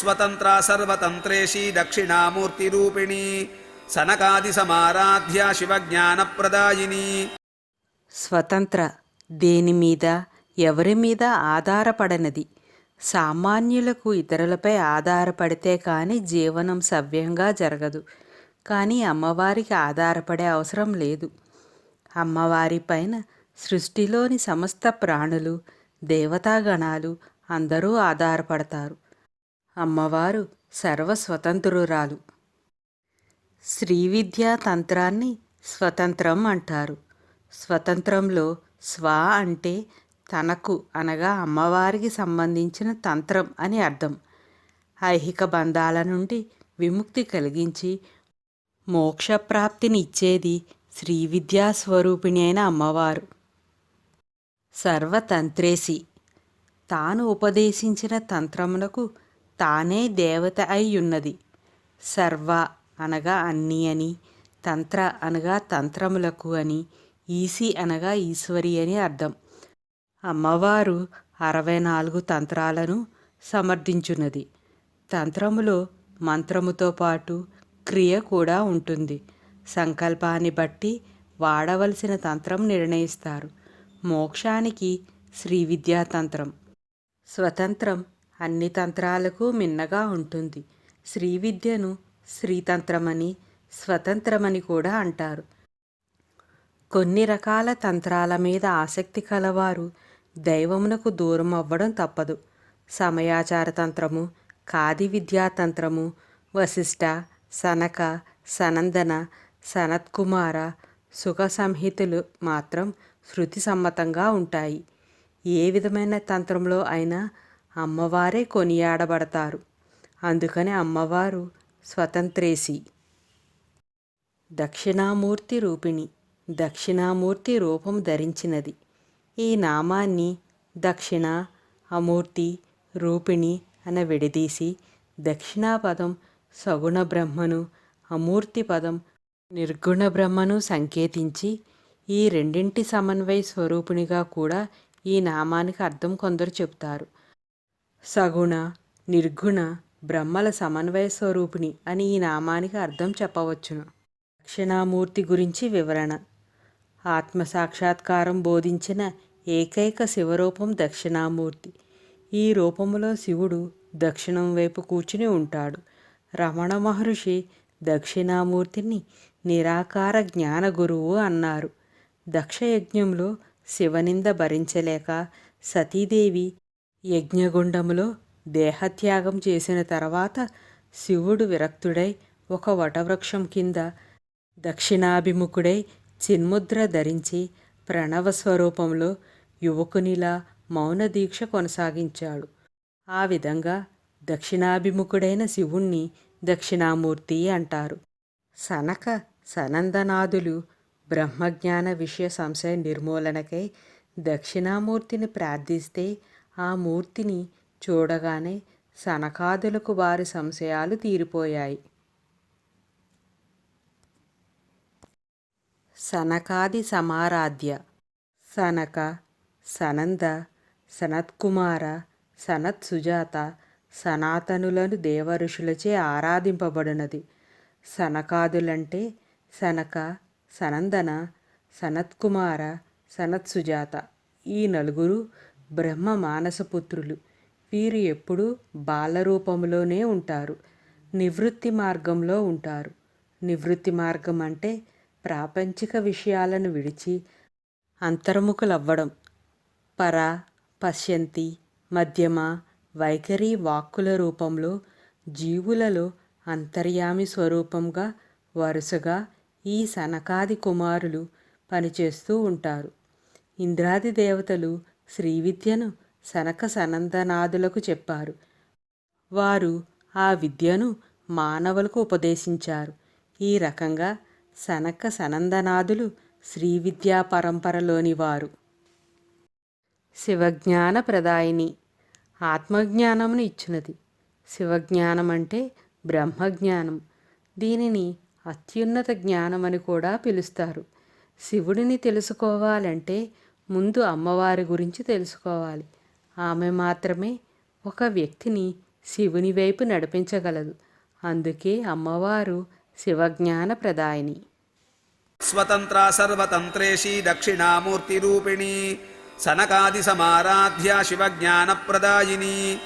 స్వతంత్ర సర్వతంత్రేషి దక్షిణామూర్తిరూపిణి సనకాది సమారాధ్య శివజ్ఞానప్రదాయిని. స్వతంత్ర దేని మీద ఎవరి మీద ఆధారపడనది? సామాన్యులకు ఇతరులపై ఆధారపడితే కానీ జీవనం సవ్యంగా జరగదు. కానీ అమ్మవారికి ఆధారపడే అవసరం లేదు. అమ్మవారి పైన సృష్టిలోని సమస్త ప్రాణులు దేవతాగణాలు అందరూ ఆధారపడతారు. అమ్మవారు సర్వస్వతంత్రురాలు. శ్రీవిద్యా తంత్రాన్ని స్వతంత్రం అంటారు. స్వతంత్రంలో స్వ అంటే తనకు అనగా అమ్మవారికి సంబంధించిన తంత్రం అని అర్థం. ఐహిక బంధాల నుండి విముక్తి కలిగించి మోక్షప్రాప్తిని ఇచ్చేది శ్రీ విద్యా స్వరూపిణి అయిన అమ్మవారు. సర్వతంత్రేసి. తాను ఉపదేశించిన తంత్రమునకు తానే దేవత అయి ఉన్నది సర్వ అనగా అన్ని అని తంత్ర అనగా తంత్రములకు అని ఈసి అనగా ఈశ్వరి అని అర్థం. అమ్మవారు అరవై నాలుగు తంత్రాలను సమర్థించున్నది. తంత్రములో మంత్రముతో పాటు క్రియ కూడా ఉంటుంది. సంకల్పాన్ని బట్టి వాడవలసిన తంత్రం నిర్ణయిస్తారు. మోక్షానికి శ్రీ విద్యా తంత్రం స్వతంత్రం అన్ని తంత్రాలకు మిన్నగా ఉంటుంది. శ్రీ విద్యను శ్రీతంత్రమని స్వతంత్రమని కూడా అంటారు. కొన్ని రకాల తంత్రాల మీద ఆసక్తి కలవారు దైవమునకు దూరం అవ్వడం తప్పదు. సమయాచార తంత్రము కాది విద్యాతంత్రము వశిష్ట సనక సనందన సనత్కుమార సుఖ సంహితులు మాత్రం శృతి సమ్మతంగా ఉంటాయి. ఏ విధమైన తంత్రంలో అయినా అమ్మవారే కొనియాడబడతారు. అందుకని అమ్మవారు స్వతంత్రేసి. దక్షిణామూర్తి రూపిణి దక్షిణామూర్తి రూపం ధరించినది. ఈ నామాన్ని దక్షిణ అమూర్తి రూపిణి అన విడదీసి దక్షిణాపదం సగుణ బ్రహ్మను అమూర్తి పదం నిర్గుణ బ్రహ్మను సంకేతించి ఈ రెండింటి సమన్వయ స్వరూపిణిగా కూడా ఈ నామానికి అర్థం కొందరు చెబుతారు సగుణ నిర్గుణ బ్రహ్మల సమన్వయ స్వరూపిణి అని ఈ నామానికి అర్థం చెప్పవచ్చును. దక్షిణామూర్తి గురించి వివరణ. ఆత్మ సాక్షాత్కారం బోధించిన ఏకైక శివరూపం దక్షిణామూర్తి. ఈ రూపంలో శివుడు దక్షిణం వైపు కూర్చుని ఉంటాడు. రమణ మహర్షి దక్షిణామూర్తిని నిరాకార జ్ఞాన గురువు అన్నారు. దక్షయజ్ఞంలో శివనింద భరించలేక సతీదేవి యజ్ఞగుండములో దేహత్యాగం చేసిన తర్వాత శివుడు విరక్తుడై ఒక వటవృక్షం కింద దక్షిణాభిముఖుడై చిన్ముద్ర ధరించి ప్రణవ స్వరూపంలో యువకునిలా మౌన దీక్ష కొనసాగించాడు. ఆ విధంగా దక్షిణాభిముఖుడైన శివుణ్ణి దక్షిణామూర్తి అంటారు. సనక సనందనాథులు బ్రహ్మజ్ఞాన విషయ సంశయ నిర్మూలనకై దక్షిణామూర్తిని ప్రార్థిస్తే ఆ మూర్తిని చూడగానే సనకాదులకు వారి సంశయాలు తీరిపోయాయి. సనకాది సమారాధ్య సనక సనంద సనత్కుమార సనత్ సుజాత సనాతనులను దేవఋషులచే ఆరాధింపబడినది. సనకాదులంటే సనక సనందన సనత్కుమార సనత్ సుజాత ఈ నలుగురు బ్రహ్మ మానసపుత్రులు. వీరు ఎప్పుడూ బాలరూపంలోనే ఉంటారు. నివృత్తి మార్గంలో ఉంటారు. నివృత్తి మార్గం అంటే ప్రాపంచిక విషయాలను విడిచి అంతర్ముఖులవ్వడం. పర పశ్యంతి మధ్యమ వైఖరి వాక్కుల రూపంలో జీవులలో అంతర్యామి స్వరూపంగా వరుసగా ఈ సనకాది కుమారులు పనిచేస్తూ ఉంటారు. ఇంద్రాది దేవతలు శ్రీ విద్యను సనక సనందనాదులకు చెప్పారు. వారు ఆ విద్యను మానవులకు ఉపదేశించారు. ఈ రకంగా సనక సనందనాదులు శ్రీవిద్యా పరంపరలోని వారు. శివజ్ఞాన ప్రదాయిని ఆత్మజ్ఞానమును ఇచ్చినది. శివజ్ఞానం అంటే బ్రహ్మజ్ఞానం. దీనిని అత్యున్నత జ్ఞానం అని కూడా పిలుస్తారు. శివుడిని తెలుసుకోవాలంటే ముందు అమ్మవారి గురించి తెలుసుకోవాలి. ఆమె మాత్రమే ఒక వ్యక్తిని శివుని వైపు నడిపించగలదు. అందుకే అమ్మవారు శివజ్ఞాన ప్రదాయిని సర్వతంత్రేషి దక్షిణామూర్తి రూపిణి సనకాది సమారాధ్య శివజ్ఞానప్రదాయిని.